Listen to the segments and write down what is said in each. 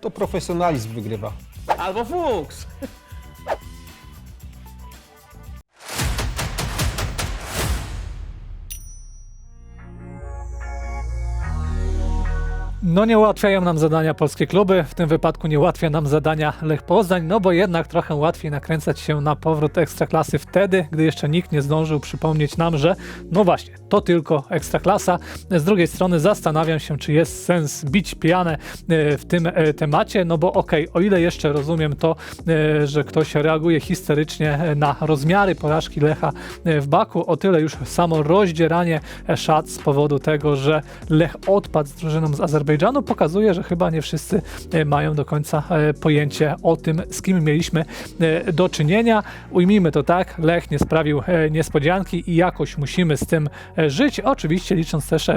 To profesjonalizm wygrywa. Albo fuks. No nie ułatwiają nam zadania polskie kluby, w tym wypadku nie ułatwia nam zadania Lech Poznań, no bo jednak trochę łatwiej nakręcać się na powrót Ekstraklasy wtedy, gdy jeszcze nikt nie zdążył przypomnieć nam, że no właśnie, to tylko Ekstraklasa. Z drugiej strony zastanawiam się, czy jest sens bić pijanę e, w tym e, temacie, no bo okej, o ile jeszcze rozumiem to, e, że ktoś reaguje histerycznie na rozmiary porażki Lecha w Baku, o tyle już samo rozdzieranie szat z powodu tego, że Lech odpadł z drużyną z Azerbejdżanu, pokazuje, że chyba nie wszyscy e, mają do końca e, pojęcie o tym, z kim mieliśmy e, do czynienia. Ujmijmy to tak, Lech nie sprawił niespodzianki i jakoś musimy z tym żyć, oczywiście licząc też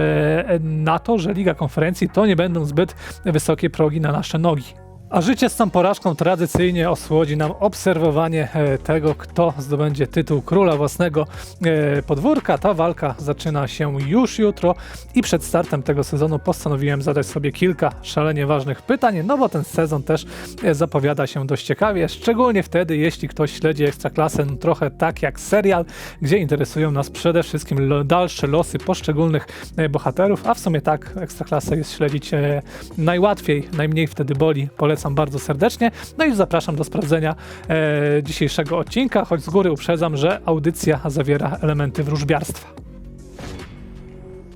na to, że Liga Konferencji to nie będą zbyt wysokie progi na nasze nogi. A życie z tą porażką tradycyjnie osłodzi nam obserwowanie e, tego, kto zdobędzie tytuł króla własnego e, podwórka. Ta walka zaczyna się już jutro i przed startem tego sezonu postanowiłem zadać sobie kilka szalenie ważnych pytań, no bo ten sezon też e, zapowiada się dość ciekawie, szczególnie wtedy, jeśli ktoś śledzi Ekstraklasę trochę tak jak serial, gdzie interesują nas przede wszystkim dalsze losy poszczególnych bohaterów, a w sumie tak Ekstraklasę jest śledzić najłatwiej, najmniej wtedy boli. Polecam bardzo serdecznie. No i zapraszam do sprawdzenia e, dzisiejszego odcinka, choć z góry uprzedzam, że audycja zawiera elementy wróżbiarstwa.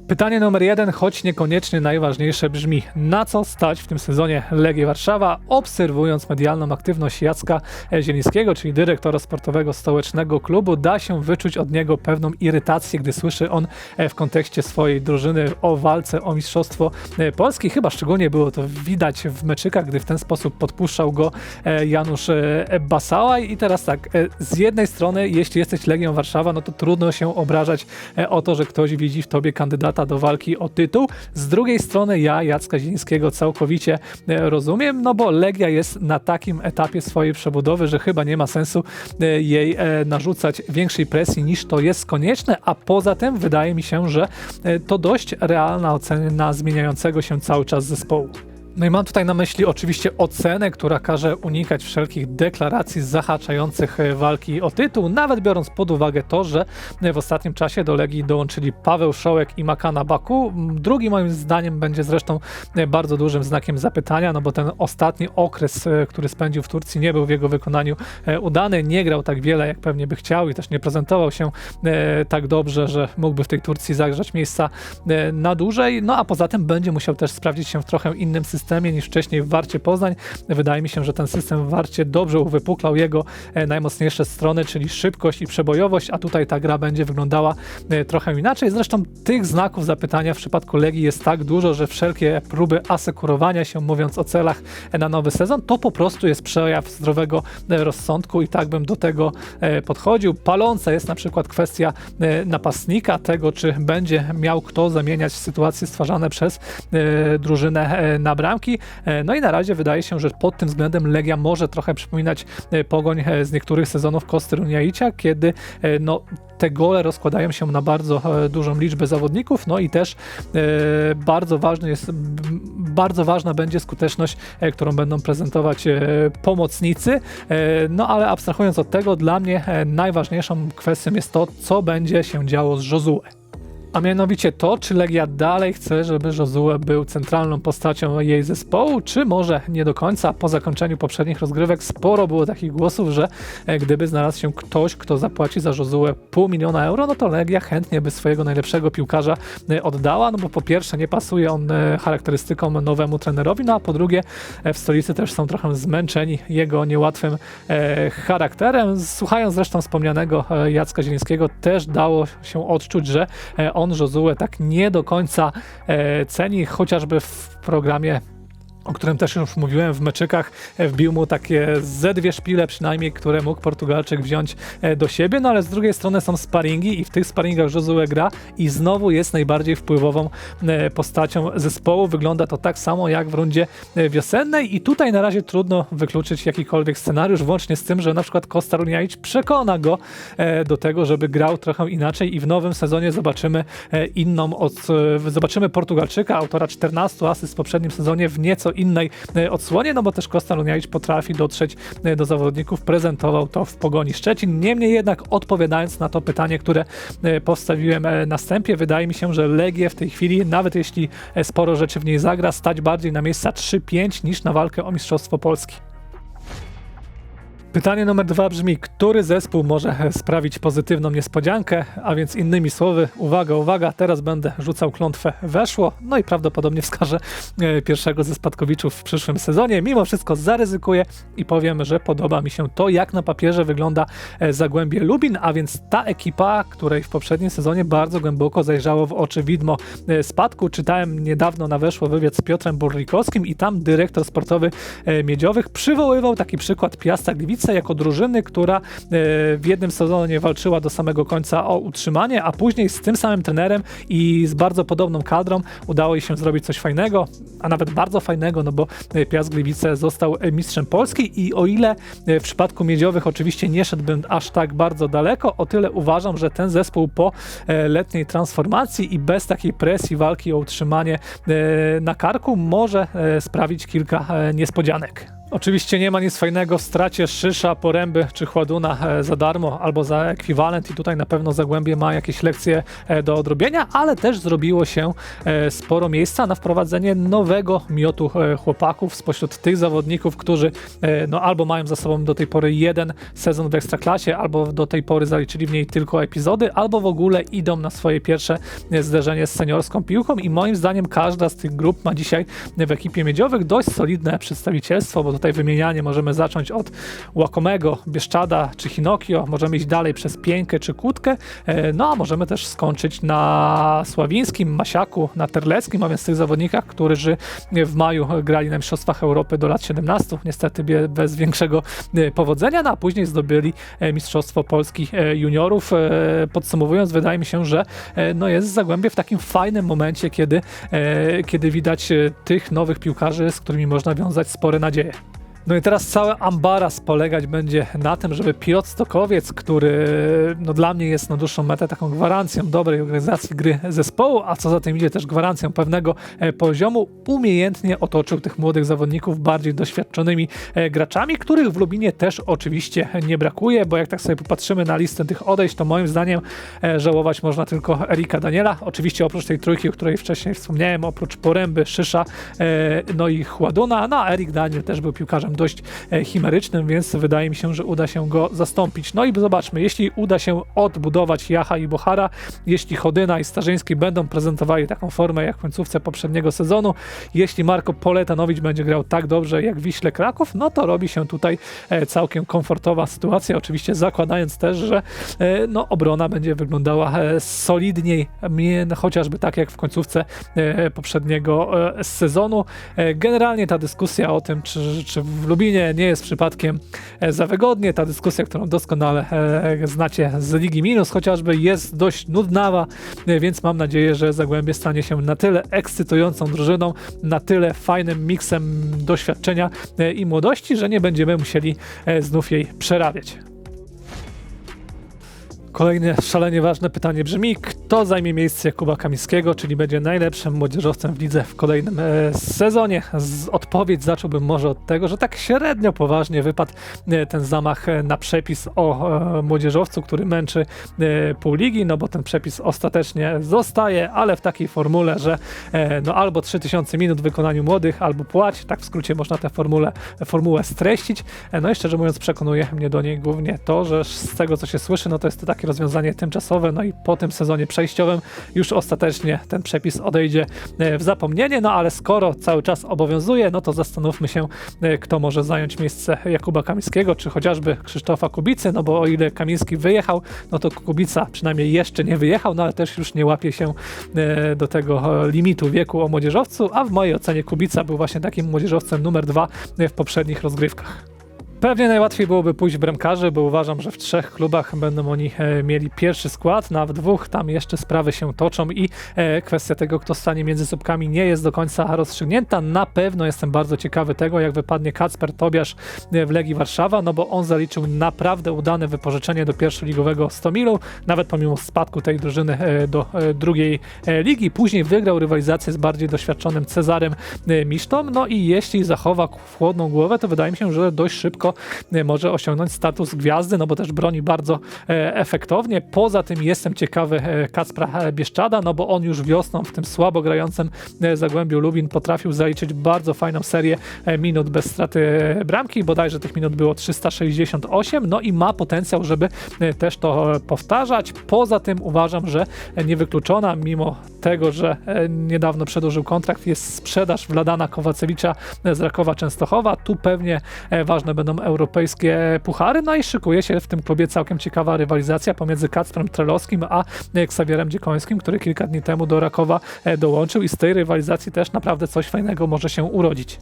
Pytanie numer jeden, choć niekoniecznie najważniejsze brzmi, na co stać w tym sezonie Legii Warszawa, obserwując medialną aktywność Jacka Zielińskiego, czyli dyrektora sportowego stołecznego klubu, da się wyczuć od niego pewną irytację, gdy słyszy on e, w kontekście swojej drużyny o walce o Mistrzostwo e, Polski. Chyba szczególnie było to widać w meczykach, gdy w ten sposób podpuszczał go e, Janusz e, Basała. I teraz tak, z jednej strony, jeśli jesteś Legią Warszawa, no to trudno się obrażać o to, że ktoś widzi w tobie kandydata do walki o tytuł. Z drugiej strony ja Jacka Zielińskiego całkowicie e, rozumiem, no bo Legia jest na takim etapie swojej przebudowy, że chyba nie ma sensu e, jej e, narzucać większej presji niż to jest konieczne, a poza tym wydaje mi się, że to dość realna ocena zmieniającego się cały czas zespołu. No i mam tutaj na myśli oczywiście ocenę, która każe unikać wszelkich deklaracji zahaczających e, walki o tytuł, nawet biorąc pod uwagę to, że e, w ostatnim czasie do Legii dołączyli Paweł Szołek i Makana Baku. Drugi moim zdaniem będzie zresztą e, bardzo dużym znakiem zapytania, no bo ten ostatni okres, który spędził w Turcji nie był w jego wykonaniu udany, nie grał tak wiele jak pewnie by chciał i też nie prezentował się tak dobrze, że mógłby w tej Turcji zagrzać miejsca na dłużej, no a poza tym będzie musiał też sprawdzić się w trochę innym systemie niż wcześniej w Warcie Poznań. Wydaje mi się, że ten system w Warcie dobrze uwypuklał jego e, najmocniejsze strony, czyli szybkość i przebojowość, a tutaj ta gra będzie wyglądała e, trochę inaczej. Zresztą tych znaków zapytania w przypadku Legii jest tak dużo, że wszelkie próby asekurowania się, mówiąc o celach e, na nowy sezon, to po prostu jest przejaw zdrowego rozsądku i tak bym do tego podchodził. Paląca jest na przykład kwestia napastnika, tego czy będzie miał kto zamieniać sytuacje stwarzane przez drużynę na bramki. E, No i na razie wydaje się, że pod tym względem Legia może trochę przypominać e, pogoń e, z niektórych sezonów Kosty Runiaicia, kiedy no, te gole rozkładają się na bardzo dużą liczbę zawodników, no i też bardzo ważny jest, bardzo ważna będzie skuteczność, którą będą prezentować pomocnicy, no ale abstrahując od tego, dla mnie najważniejszą kwestią jest to, co będzie się działo z Josue. A mianowicie to, czy Legia dalej chce, żeby Josue był centralną postacią jej zespołu, czy może nie do końca. Po zakończeniu poprzednich rozgrywek sporo było takich głosów, że e, gdyby znalazł się ktoś, kto zapłaci za Josue pół miliona euro, no to Legia chętnie by swojego najlepszego piłkarza e, oddała, no bo po pierwsze nie pasuje on e, charakterystykom nowemu trenerowi, no a po drugie w stolicy też są trochę zmęczeni jego niełatwym charakterem. Słuchając zresztą wspomnianego Jacka Zielińskiego, też dało się odczuć, że e, on Josue tak nie do końca e, ceni, chociażby w programie o którym też już mówiłem w meczykach, e, wbił mu takie ze dwie szpile przynajmniej, które mógł Portugalczyk wziąć e, do siebie, no ale z drugiej strony są sparingi i w tych sparingach Josue gra i znowu jest najbardziej wpływową e, postacią zespołu. Wygląda to tak samo jak w rundzie wiosennej. I tutaj na razie trudno wykluczyć jakikolwiek scenariusz, włącznie z tym, że na przykład Kosta Runiaić przekona go do tego, żeby grał trochę inaczej. I w nowym sezonie zobaczymy inną, od, zobaczymy Portugalczyka, autora 14 asyst w poprzednim sezonie w nieco innej odsłonie, no bo też Kosta Luniajcz potrafi dotrzeć do zawodników, prezentował to w Pogoni Szczecin. Niemniej jednak odpowiadając na to pytanie, które postawiłem na wstępie, wydaje mi się, że Legię w tej chwili, nawet jeśli sporo rzeczy w niej zagra, stać bardziej na miejsca 3-5 niż na walkę o Mistrzostwo Polski. Pytanie numer dwa brzmi, który zespół może sprawić pozytywną niespodziankę, a więc innymi słowy, uwaga, uwaga, teraz będę rzucał klątwę weszło, no i prawdopodobnie wskażę e, pierwszego ze spadkowiczów w przyszłym sezonie. Mimo wszystko zaryzykuję i powiem, że podoba mi się to, jak na papierze wygląda e, Zagłębie Lubin, a więc ta ekipa, której w poprzednim sezonie bardzo głęboko zajrzało w oczy widmo e, spadku. Czytałem niedawno na weszło wywiad z Piotrem Burlikowskim i tam dyrektor sportowy Miedziowych przywoływał taki przykład Piasta Gliwice, jako drużyny, która e, w jednym sezonie walczyła do samego końca o utrzymanie, a później z tym samym trenerem i z bardzo podobną kadrą udało jej się zrobić coś fajnego, a nawet bardzo fajnego, no bo e, Piast Gliwice został e, mistrzem Polski i o ile w przypadku Miedziowych oczywiście nie szedłbym aż tak bardzo daleko, o tyle uważam, że ten zespół po letniej transformacji i bez takiej presji walki o utrzymanie na karku może sprawić kilka niespodzianek. Oczywiście nie ma nic fajnego w stracie Szysza, Poręby czy Chładuna e, za darmo albo za ekwiwalent i tutaj na pewno Zagłębie ma jakieś lekcje e, do odrobienia, ale też zrobiło się e, sporo miejsca na wprowadzenie nowego miotu chłopaków spośród tych zawodników, którzy no, albo mają za sobą do tej pory jeden sezon w Ekstraklasie, albo do tej pory zaliczyli w niej tylko epizody, albo w ogóle idą na swoje pierwsze zderzenie z seniorską piłką i moim zdaniem każda z tych grup ma dzisiaj w ekipie miedziowych dość solidne przedstawicielstwo, bo tutaj wymienianie możemy zacząć od Łakomego, Bieszczada czy Hinokio, możemy iść dalej przez Pieńkę czy Kutkę, e, no a możemy też skończyć na Sławińskim, Masiaku, na Terleckim, a więc tych zawodnikach, którzy w maju grali na Mistrzostwach Europy do lat 17, niestety bez większego e, powodzenia, no a później zdobyli e, Mistrzostwo Polski juniorów. Podsumowując, wydaje mi się, że no jest Zagłębie w takim fajnym momencie, kiedy, kiedy widać tych nowych piłkarzy, z którymi można wiązać spore nadzieje. No i teraz cały ambaras polegać będzie na tym, żeby Piotr Stokowiec, który no dla mnie jest na dłuższą metę taką gwarancją dobrej organizacji gry zespołu, a co za tym idzie też gwarancją pewnego e, poziomu, umiejętnie otoczył tych młodych zawodników bardziej doświadczonymi e, graczami, których w Lubinie też oczywiście nie brakuje, bo jak tak sobie popatrzymy na listę tych odejść, to moim zdaniem e, żałować można tylko Erika Daniela, oczywiście oprócz tej trójki, o której wcześniej wspomniałem, oprócz Poręby, Szysza, no i Chładuna, no a Erik Daniel też był piłkarzem dość e, chimerycznym, więc wydaje mi się, że uda się go zastąpić. No i zobaczmy, jeśli uda się odbudować Jacha i Bohara, jeśli Chodyna i Starzyński będą prezentowali taką formę jak w końcówce poprzedniego sezonu, jeśli Marko Poletanowicz będzie grał tak dobrze jak Wiśle Kraków, no to robi się tutaj e, całkiem komfortowa sytuacja, oczywiście zakładając też, że e, no, obrona będzie wyglądała solidniej, chociażby tak jak w końcówce poprzedniego sezonu. Generalnie ta dyskusja o tym, czy, czy w Lubinie nie jest przypadkiem e, za wygodnie. Ta dyskusja, którą doskonale e, znacie z Ligi Minus, chociażby jest dość nudnawa, e, więc mam nadzieję, że Zagłębie stanie się na tyle ekscytującą drużyną, na tyle fajnym miksem doświadczenia i młodości, że nie będziemy musieli znów jej przerabiać. Kolejne szalenie ważne pytanie brzmi, kto zajmie miejsce Kuba Kamińskiego, czyli będzie najlepszym młodzieżowcem w lidze w kolejnym e, sezonie? Z odpowiedź zacząłbym może od tego, że tak średnio poważnie wypadł e, ten zamach e, na przepis o e, młodzieżowcu, który męczy e, pół ligi, no bo ten przepis ostatecznie zostaje, ale w takiej formule, że e, no albo 3000 minut w wykonaniu młodych, albo płać, tak w skrócie można tę formulę, formułę streścić. no i szczerze mówiąc przekonuje mnie do niej głównie to, że z tego co się słyszy, no to jest to takie rozwiązanie tymczasowe, no i po tym sezonie przejściowym już ostatecznie ten przepis odejdzie e, w zapomnienie, no ale skoro cały czas obowiązuje, no to zastanówmy się, e, kto może zająć miejsce Jakuba Kamińskiego, czy chociażby Krzysztofa Kubicy, no bo o ile Kamiński wyjechał, no to Kubica przynajmniej jeszcze nie wyjechał, no ale też już nie łapie się e, do tego limitu wieku o młodzieżowcu, a w mojej ocenie Kubica był właśnie takim młodzieżowcem numer dwa w poprzednich rozgrywkach. Pewnie najłatwiej byłoby pójść w bramkarzy, bo uważam, że w trzech klubach będą oni e, mieli pierwszy skład, na w dwóch tam jeszcze sprawy się toczą i e, kwestia tego, kto stanie między słupkami nie jest do końca rozstrzygnięta. Na pewno jestem bardzo ciekawy tego, jak wypadnie Kacper Tobiasz e, w Legii Warszawa, no bo on zaliczył naprawdę udane wypożyczenie do pierwszoligowego Stomilu, nawet pomimo spadku tej drużyny do drugiej ligi. Później wygrał rywalizację z bardziej doświadczonym Cezarem Misztą, no i jeśli zachowa chłodną głowę, to wydaje mi się, że dość szybko e, może osiągnąć status gwiazdy, no bo też broni bardzo e, efektownie. Poza tym jestem ciekawy e, Kacpra Bieszczada, no bo on już wiosną w tym słabo grającym Zagłębiu Lubin potrafił zaliczyć bardzo fajną serię minut bez straty bramki, bodajże tych minut było 368, no i ma potencjał, żeby też to powtarzać. Poza tym uważam, że niewykluczona, mimo tego, że niedawno przedłużył kontrakt, jest sprzedaż Wladana Kowacewicza z Rakowa Częstochowa. Tu pewnie ważne będą europejskie puchary, no i szykuje się w tym klubie całkiem ciekawa rywalizacja pomiędzy Kacprem Trelowskim a e, Ksawierem Dziekońskim, który kilka dni temu do Rakowa e, dołączył i z tej rywalizacji też naprawdę coś fajnego może się urodzić.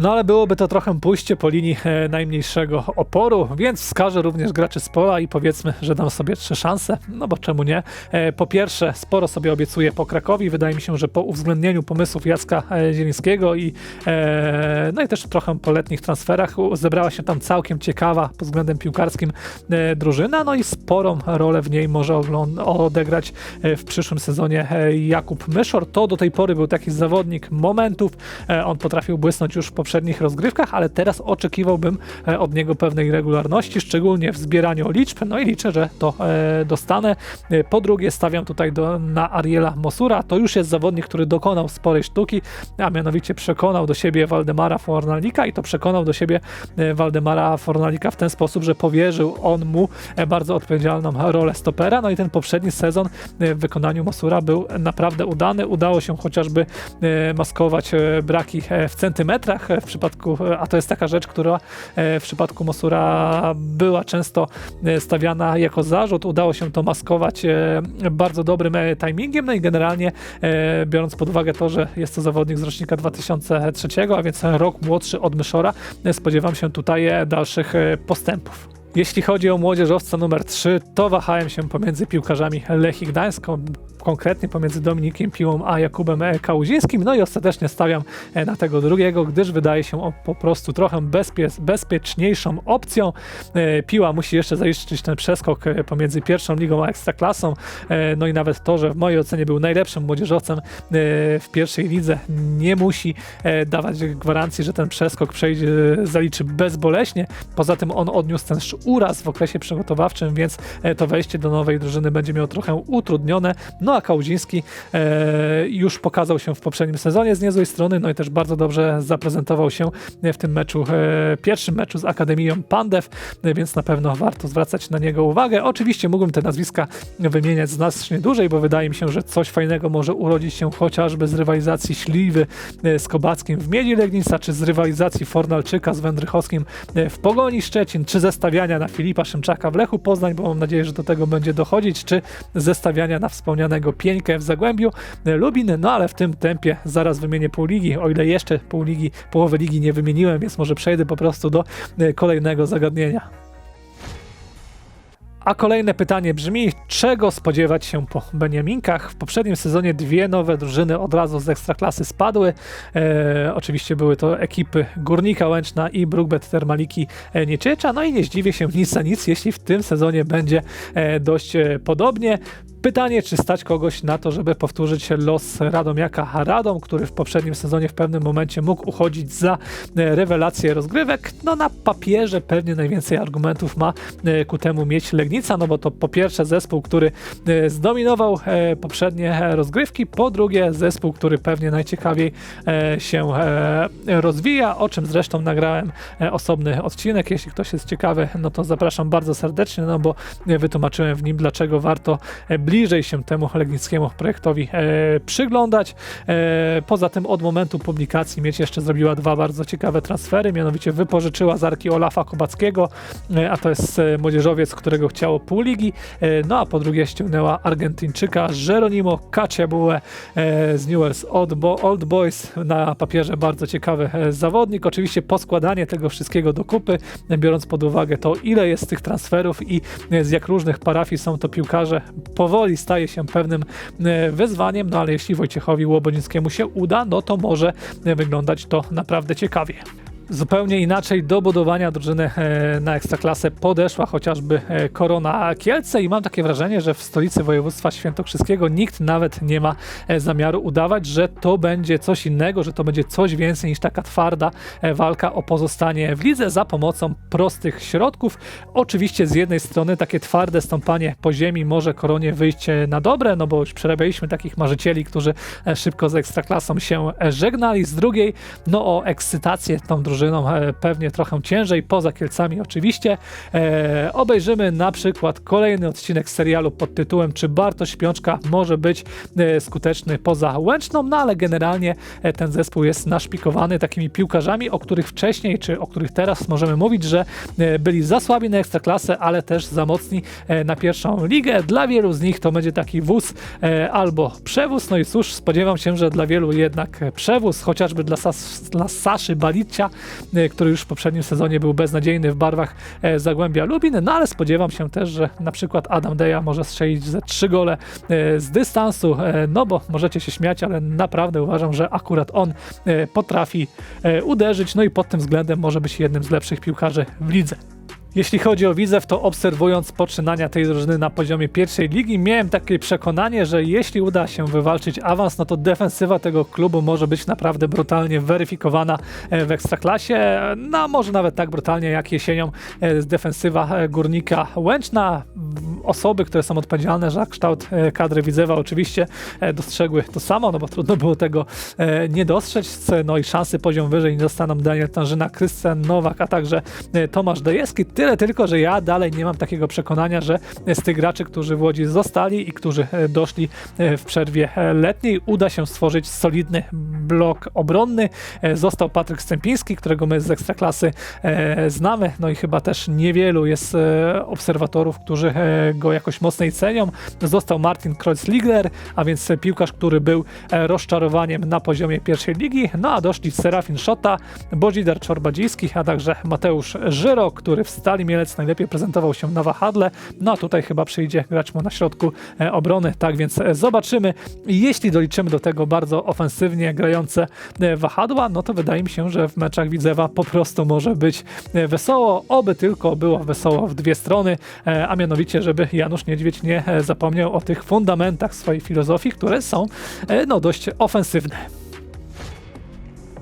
No ale byłoby to trochę pójście po linii e, najmniejszego oporu, więc wskażę również graczy z pola i powiedzmy, że dam sobie trzy szanse, no bo czemu nie? E, po pierwsze, sporo sobie obiecuję po Krakowi, wydaje mi się, że po uwzględnieniu pomysłów Jacka e, Zielińskiego i no i też trochę po letnich transferach zebrała się tam całkiem ciekawa pod względem piłkarskim drużyna, no i sporą rolę w niej może odegrać w przyszłym sezonie Jakub Myszor. To do tej pory był taki zawodnik momentów, on potrafił błysnąć już w poprzednich rozgrywkach, ale teraz oczekiwałbym e, od niego pewnej regularności, szczególnie w zbieraniu liczb, no i liczę, że to e, dostanę. E, Po drugie stawiam tutaj do, na Ariela Mosura, to już jest zawodnik, który dokonał sporej sztuki, a mianowicie przekonał do siebie Waldemara Fornalika i to przekonał do siebie Waldemara Fornalika w ten sposób, że powierzył on mu bardzo odpowiedzialną rolę stopera, no i ten poprzedni sezon w wykonaniu Mosura był naprawdę udany, udało się chociażby maskować braki w centymetrach w przypadku, a to jest taka rzecz, która e, w przypadku Mosura była często e, stawiana jako zarzut. Udało się to maskować e, bardzo dobrym timingiem, no i generalnie biorąc pod uwagę to, że jest to zawodnik z rocznika 2003, a więc rok młodszy od Myszora, spodziewam się tutaj dalszych postępów. Jeśli chodzi o młodzieżowca numer 3, to wahałem się pomiędzy piłkarzami Lechii Gdańsk, kon- konkretnie pomiędzy Dominikiem Piłą a Jakubem Kałuzińskim, no i ostatecznie stawiam e, na tego drugiego, gdyż wydaje się on po prostu trochę bezpie- bezpieczniejszą opcją. E, Piła musi jeszcze zaliczyć ten przeskok e, pomiędzy pierwszą ligą a ekstraklasą, no i nawet to, że w mojej ocenie był najlepszym młodzieżowcem w pierwszej lidze, nie musi dawać gwarancji, że ten przeskok przejdzie, zaliczy bezboleśnie. Poza tym on odniósł ten uraz w okresie przygotowawczym, więc e, to wejście do nowej drużyny będzie miało trochę utrudnione. No a Kałuziński e, już pokazał się w poprzednim sezonie z niezłej strony, no i też bardzo dobrze zaprezentował się w tym meczu, e, pierwszym meczu z Akademią Pandew, więc na pewno warto zwracać na niego uwagę. Oczywiście mógłbym te nazwiska wymieniać znacznie dłużej, bo wydaje mi się, że coś fajnego może urodzić się chociażby z rywalizacji Śliwy z Kobackim w Miedzi Legnica, czy z rywalizacji Fornalczyka z Wędrychowskim w Pogoni Szczecin, czy zestawiania na Filipa Szymczaka w Lechu Poznań, bo mam nadzieję, że do tego będzie dochodzić, czy zestawiania na wspomnianego Pieńkę w Zagłębiu e, Lubin, no ale w tym tempie zaraz wymienię pół ligi, o ile jeszcze pół ligi, połowy ligi nie wymieniłem, więc może przejdę po prostu do e, kolejnego zagadnienia. A kolejne pytanie brzmi, czego spodziewać się po Beniaminkach? W poprzednim sezonie dwie nowe drużyny od razu z Ekstraklasy spadły. E, oczywiście były to ekipy Górnika Łęczna i Brookbet Termaliki Nieciecza. No i nie zdziwię się nic za nic, jeśli w tym sezonie będzie e, dość e, podobnie. Pytanie, czy stać kogoś na to, żeby powtórzyć los Radomiaka Radom, który w poprzednim sezonie w pewnym momencie mógł uchodzić za e, rewelację rozgrywek. No na papierze pewnie najwięcej argumentów ma e, ku temu mieć Legnica, no bo to po pierwsze zespół, który e, zdominował poprzednie rozgrywki, po drugie zespół, który pewnie najciekawiej się rozwija, o czym zresztą nagrałem osobny odcinek. Jeśli ktoś jest ciekawy, no to zapraszam bardzo serdecznie, no bo wytłumaczyłem w nim, dlaczego warto bliżej się temu legnickiemu projektowi e, przyglądać. E, poza tym od momentu publikacji Mieć jeszcze zrobiła dwa bardzo ciekawe transfery, mianowicie wypożyczyła z Arki Olafa Kobackiego, e, a to jest e, młodzieżowiec, którego chciało pół ligi, e, no a po drugie ściągnęła Argentyńczyka Jeronimo Kaciabułę e, z Newell's Old, Bo Old Boys, na papierze bardzo ciekawy e, zawodnik. Oczywiście poskładanie tego wszystkiego do kupy, e, biorąc pod uwagę to, ile jest tych transferów i z jak różnych parafii są to piłkarze, powoli staje się pewnym e, wyzwaniem, no ale jeśli Wojciechowi Łobodzińskiemu się uda, no to może e, wyglądać to naprawdę ciekawie. Zupełnie inaczej do budowania drużyny e, na ekstraklasę podeszła chociażby e, Korona Kielce i mam takie wrażenie, że w stolicy województwa świętokrzyskiego nikt nawet nie ma e, zamiaru udawać, że to będzie coś innego, że to będzie coś więcej niż taka twarda walka o pozostanie w lidze za pomocą prostych środków. Oczywiście z jednej strony takie twarde stąpanie po ziemi może Koronie wyjść na dobre, no bo już przerabialiśmy takich marzycieli, którzy szybko z ekstraklasą się żegnali. Z drugiej, no o ekscytację tą drużyną e, pewnie trochę ciężej, poza Kielcami oczywiście. E, obejrzymy na przykład kolejny odcinek serialu pod tytułem Czy Bartosz Śpiączka może być e, skuteczny poza Łęczną, no ale generalnie e, ten zespół jest naszpikowany takimi piłkarzami, o których wcześniej, czy o których teraz możemy mówić, że e, byli za słabi na ekstraklasę, ale też za mocni e, na pierwszą ligę. Dla wielu z nich to będzie taki wóz albo przewóz, no i cóż, spodziewam się, że dla wielu jednak przewóz, chociażby dla, Sas, dla Saszy Balicia, który już w poprzednim sezonie był beznadziejny w barwach e, Zagłębia Lubin, no ale spodziewam się też, że na przykład Adam Deja może strzelić ze trzy gole e, z dystansu, e, no bo możecie się śmiać, ale naprawdę uważam, że akurat on e, potrafi e, uderzyć, no i pod tym względem może być jednym z lepszych piłkarzy w lidze. Jeśli chodzi o Widzew, to obserwując poczynania tej drużyny na poziomie pierwszej ligi, miałem takie przekonanie, że jeśli uda się wywalczyć awans, no to defensywa tego klubu może być naprawdę brutalnie weryfikowana e, w Ekstraklasie. No, może nawet tak brutalnie jak jesienią e, defensywa e, Górnika Łęczna. Osoby, które są odpowiedzialne za kształt kadry Widzewa oczywiście dostrzegły to samo, no bo trudno było tego nie dostrzec. No i szansy poziom wyżej nie dostaną Daniel Tanżyna, Krystian Nowak, a także Tomasz Dejewski. Tyle tylko, że ja dalej nie mam takiego przekonania, że z tych graczy, którzy w Łodzi zostali i którzy e, doszli e, w przerwie e, letniej, uda się stworzyć solidny blok obronny. Został Patryk Stępiński, którego my z Ekstraklasy znamy, no i chyba też niewielu jest obserwatorów, którzy go jakoś mocniej cenią. Został Martin Kreuzligler, a więc piłkarz, który był rozczarowaniem na poziomie pierwszej ligi, no a doszli Serafin Szota, Bożidar Czorbadziński, a także Mateusz Żyro, który w Stali Mielec najlepiej prezentował się na wahadle, no a tutaj chyba przyjdzie grać mu na środku e, obrony, tak więc e, zobaczymy. Jeśli doliczymy do tego bardzo ofensywnie grające e, wahadła, no to wydaje mi się, że w meczach Widzewa po prostu może być wesoło, oby tylko było wesoło w dwie strony, a mianowicie, żeby Janusz Niedźwiedź nie zapomniał o tych fundamentach swojej filozofii, które są no dość ofensywne.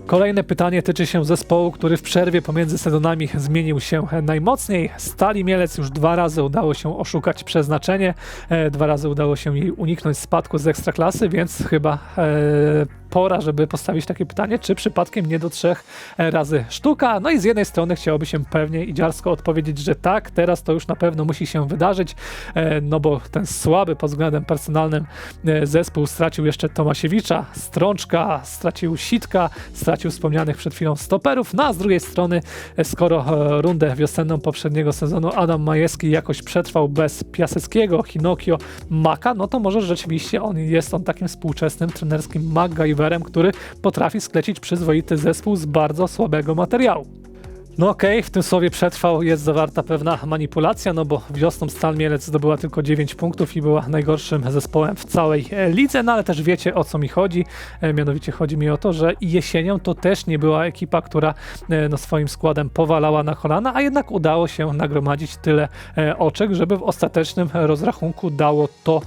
Kolejne pytanie tyczy się zespołu, który w przerwie pomiędzy sezonami zmienił się najmocniej. Stali Mielec już dwa razy udało się oszukać przeznaczenie, e, dwa razy udało się jej uniknąć spadku z ekstraklasy, więc chyba e, pora, żeby postawić takie pytanie, czy przypadkiem nie do trzech e, razy sztuka. No i z jednej strony chciałoby się pewnie i dziarsko odpowiedzieć, że tak, teraz to już na pewno musi się wydarzyć, no bo ten słaby pod względem personalnym zespół stracił jeszcze Tomasiewicza, Strączka, stracił Sitka, stracił wspomnianych przed chwilą stoperów, no a z drugiej strony, e, skoro e, rundę wiosenną poprzedniego sezonu Adam Majewski jakoś przetrwał bez Piaseckiego, Hinokio, Maka, no to może rzeczywiście on jest on takim współczesnym trenerskim MacGyverem, który potrafi sklecić przyzwoity zespół z bardzo słabego materiału. No okej, w tym słowie przetrwał jest zawarta pewna manipulacja, no bo wiosną Stal Mielec zdobyła tylko 9 punktów i była najgorszym zespołem w całej e, lidze, no ale też wiecie o co mi chodzi, e, mianowicie chodzi mi o to, że jesienią to też nie była ekipa, która e, no, swoim składem powalała na kolana, a jednak udało się nagromadzić tyle oczek, żeby w ostatecznym rozrachunku dało to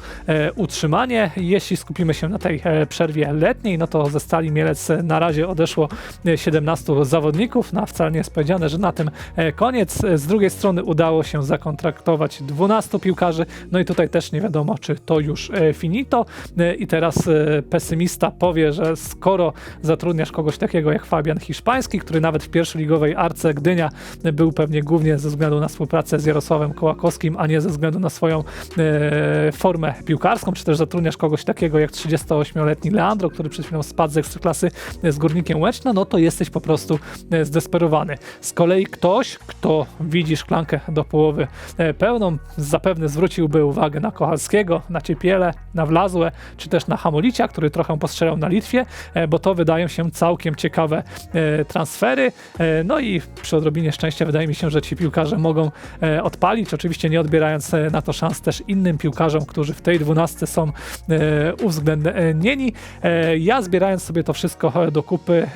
utrzymanie. Jeśli skupimy się na tej przerwie letniej, no to ze Stali Mielec na razie odeszło e, 17 zawodników, no a wcale nie jest powiedziane, że na tym e, koniec. Z drugiej strony udało się zakontraktować 12 piłkarzy, no i tutaj też nie wiadomo, czy to już e, finito. E, I teraz pesymista powie, że skoro zatrudniasz kogoś takiego jak Fabian Hiszpański, który nawet w pierwszoligowej Arce Gdynia był pewnie głównie ze względu na współpracę z Jarosławem Kołakowskim, a nie ze względu na swoją formę piłkarską, czy też zatrudniasz kogoś takiego jak 38-letni Leandro, który przed chwilą spadł z ekstraklasy z Górnikiem Łęczna, no to jesteś po prostu zdesperowany. Z kolei ktoś, kto widzi szklankę do połowy e, pełną, zapewne zwróciłby uwagę na Kochalskiego, na Ciepiele, na Wlazłe, czy też na Hamolicia, który trochę postrzelał na Litwie, e, bo to wydają się całkiem ciekawe e, transfery. No i przy odrobinie szczęścia wydaje mi się, że ci piłkarze mogą odpalić, oczywiście nie odbierając na to szans też innym piłkarzom, którzy w tej dwunastce są uwzględnieni. Ja zbierając sobie to wszystko do kupy,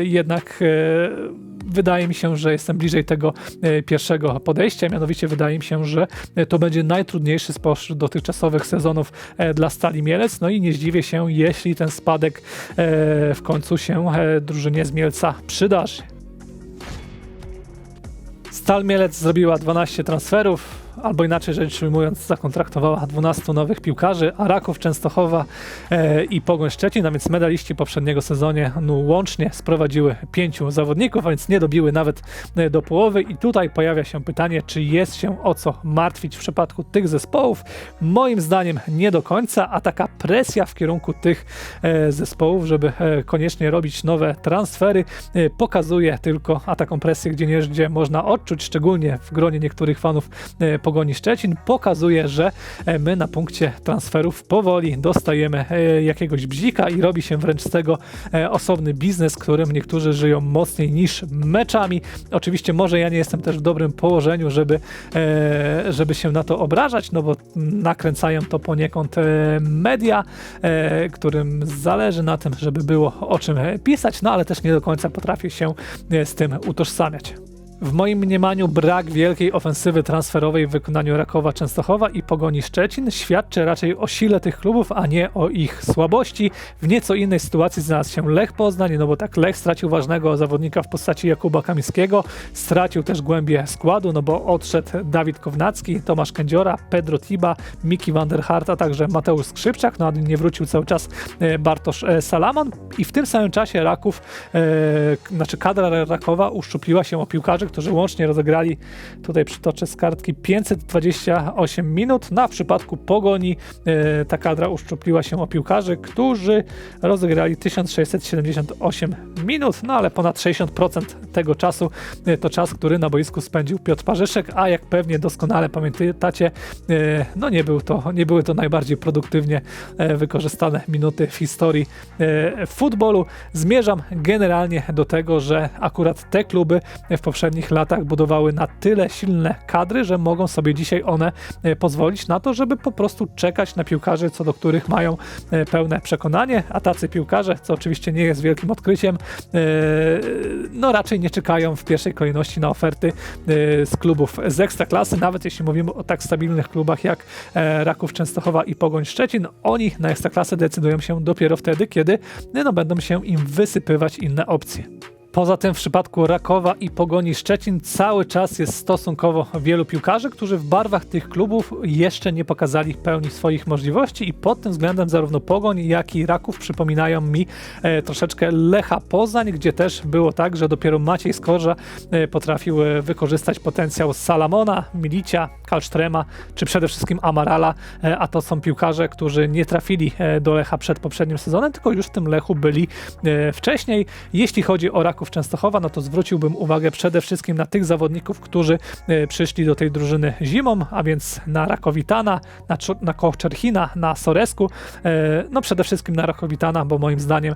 jednak wydaje mi się, że jestem bliżej tego e, pierwszego podejścia. Mianowicie wydaje mi się, że e, to będzie najtrudniejszy spośród dotychczasowych sezonów e, dla Stali Mielec. No i nie zdziwię się, jeśli ten spadek w końcu się drużynie z Mielca przydarzy. Stal Mielec zrobiła 12 transferów, albo inaczej rzecz ujmując, zakontraktowała 12 nowych piłkarzy, a Raków Częstochowa e, i Pogoń Szczecin, a więc medaliści poprzedniego sezonie no, łącznie sprowadziły pięciu zawodników, a więc nie dobiły nawet e, do połowy i tutaj pojawia się pytanie, czy jest się o co martwić w przypadku tych zespołów. Moim zdaniem nie do końca, a taka presja w kierunku tych e, zespołów, żeby e, koniecznie robić nowe transfery, e, pokazuje tylko, a taką presję gdzie nie można odczuć, szczególnie w gronie niektórych fanów e, Pogoni Szczecin pokazuje, że e, my na punkcie transferów powoli dostajemy e, jakiegoś bzika i robi się wręcz z tego e, osobny biznes, którym niektórzy żyją mocniej niż meczami. Oczywiście może ja nie jestem też w dobrym położeniu, żeby, żeby się na to obrażać, no bo nakręcają to poniekąd media, którym zależy na tym, żeby było o czym pisać, no ale też nie do końca potrafię się z tym utożsamiać. W moim mniemaniu brak wielkiej ofensywy transferowej w wykonaniu Rakowa Częstochowa i Pogoni Szczecin świadczy raczej o sile tych klubów, a nie o ich słabości. W nieco innej sytuacji znalazł się Lech Poznań, no bo tak Lech stracił ważnego zawodnika w postaci Jakuba Kamińskiego, stracił też głębię składu, no bo odszedł Dawid Kownacki, Tomasz Kędziora, Pedro Tiba, Miki van der Hart, a także Mateusz Skrzypczak, no a nie wrócił cały czas e, Bartosz e, Salamon i w tym samym czasie Raków, e, znaczy kadra Rakowa uszczupliła się o piłkarzy, którzy łącznie rozegrali, tutaj przytoczę z kartki, 528 minut. Na przypadku Pogoni e, ta kadra uszczupliła się o piłkarzy, którzy rozegrali 1678 minut, no ale ponad 60% tego czasu e, to czas, który na boisku spędził Piotr Parzyszek, a jak pewnie doskonale pamiętacie, e, no nie, był to, nie były to najbardziej produktywnie wykorzystane minuty w historii futbolu. Zmierzam generalnie do tego, że akurat te kluby w poprzednim poprzednich latach budowały na tyle silne kadry, że mogą sobie dzisiaj one e, pozwolić na to, żeby po prostu czekać na piłkarzy, co do których mają e, pełne przekonanie, a tacy piłkarze, co oczywiście nie jest wielkim odkryciem, e, no raczej nie czekają w pierwszej kolejności na oferty z klubów z ekstraklasy, nawet jeśli mówimy o tak stabilnych klubach jak Raków Częstochowa i Pogoń Szczecin, oni na ekstraklasę decydują się dopiero wtedy, kiedy no, będą się im wysypywać inne opcje. Poza tym w przypadku Rakowa i Pogoni Szczecin cały czas jest stosunkowo wielu piłkarzy, którzy w barwach tych klubów jeszcze nie pokazali pełni swoich możliwości i pod tym względem zarówno Pogoń, jak i Raków przypominają mi e, troszeczkę Lecha Poznań, gdzie też było tak, że dopiero Maciej Skorża e, potrafił e, wykorzystać potencjał Salamona, Milicia, Kalsztrema, czy przede wszystkim Amarala, e, a to są piłkarze, którzy nie trafili e, do Lecha przed poprzednim sezonem, tylko już w tym Lechu byli e, wcześniej. Jeśli chodzi o Raków Częstochowa, no to zwróciłbym uwagę przede wszystkim na tych zawodników, którzy przyszli do tej drużyny zimą, a więc na Rakowitana, na, na Kołczerchina, na Soresku, no przede wszystkim na Rakowitana, bo moim zdaniem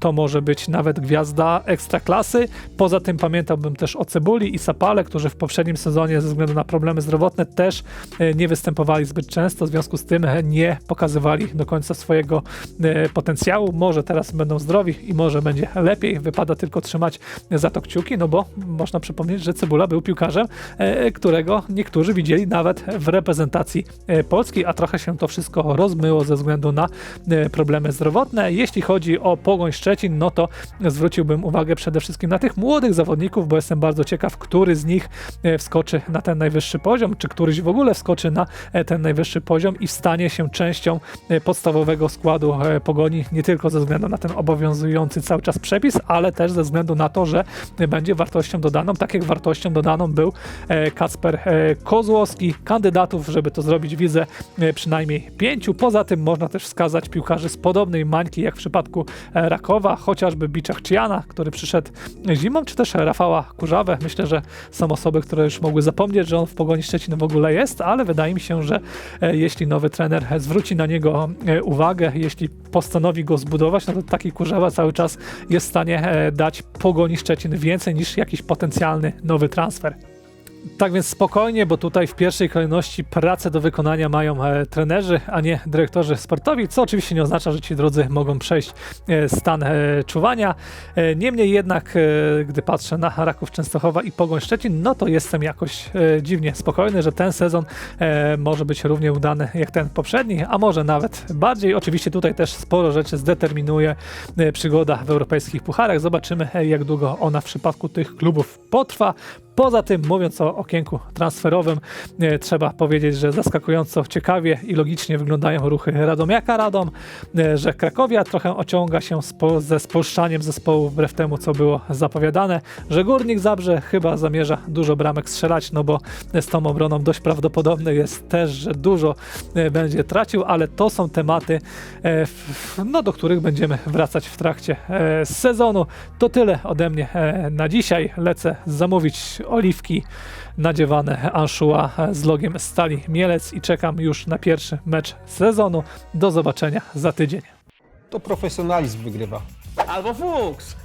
to może być nawet gwiazda ekstraklasy. Poza tym pamiętałbym też o Cebuli i Sapale, którzy w poprzednim sezonie ze względu na problemy zdrowotne też e, nie występowali zbyt często, w związku z tym e, nie pokazywali do końca swojego e, potencjału. Może teraz będą zdrowi i może będzie lepiej. Wypada tylko trzymać za to kciuki, no bo można przypomnieć, że Cebula był piłkarzem, e, którego niektórzy widzieli nawet w reprezentacji e, Polski, a trochę się to wszystko rozmyło ze względu na e, problemy zdrowotne. Jeśli chodzi o Pogoń Szczecin, no to zwróciłbym uwagę przede wszystkim na tych młodych zawodników, bo jestem bardzo ciekaw, który z nich wskoczy na ten najwyższy poziom, czy któryś w ogóle wskoczy na ten najwyższy poziom i stanie się częścią podstawowego składu Pogoni, nie tylko ze względu na ten obowiązujący cały czas przepis, ale też ze względu na to, że będzie wartością dodaną, tak jak wartością dodaną był e, Kacper e, Kozłowski. Kandydatów, żeby to zrobić, widzę e, przynajmniej pięciu. Poza tym można też wskazać piłkarzy z podobnej mańki, jak w przypadku Rakowa, chociażby Biczach Czyjana, który przyszedł zimą, czy też Rafała Kurzawę. Myślę, że są osoby, które już mogły zapomnieć, że on w Pogoni Szczecin w ogóle jest, ale wydaje mi się, że jeśli nowy trener zwróci na niego uwagę, jeśli postanowi go zbudować, no to taki Kurzawa cały czas jest w stanie dać Pogoni Szczecin więcej niż jakiś potencjalny nowy transfer. Tak więc spokojnie, bo tutaj w pierwszej kolejności pracę do wykonania mają e, trenerzy, a nie dyrektorzy sportowi, co oczywiście nie oznacza, że ci drodzy mogą przejść e, stan e, czuwania. E, niemniej jednak, e, gdy patrzę na Raków Częstochowa i Pogoń Szczecin, no to jestem jakoś e, dziwnie spokojny, że ten sezon e, może być równie udany jak ten poprzedni, a może nawet bardziej. Oczywiście tutaj też sporo rzeczy zdeterminuje e, przygoda w europejskich pucharach. Zobaczymy, e, jak długo ona w przypadku tych klubów potrwa. Poza tym, mówiąc o okienku transferowym, e, trzeba powiedzieć, że zaskakująco ciekawie i logicznie wyglądają ruchy Radomiaka Radom, e, że Krakowia trochę ociąga się spo, ze spolszczaniem zespołu wbrew temu, co było zapowiadane, że Górnik Zabrze chyba zamierza dużo bramek strzelać, no bo z tą obroną dość prawdopodobne jest też, że dużo e, będzie tracił, ale to są tematy, no, do których będziemy wracać w trakcie sezonu. To tyle ode mnie na dzisiaj. Lecę zamówić oliwki nadziewane Anshua z logiem Stali Mielec i czekam już na pierwszy mecz sezonu. Do zobaczenia za tydzień. To profesjonalizm wygrywa. Albo fuks!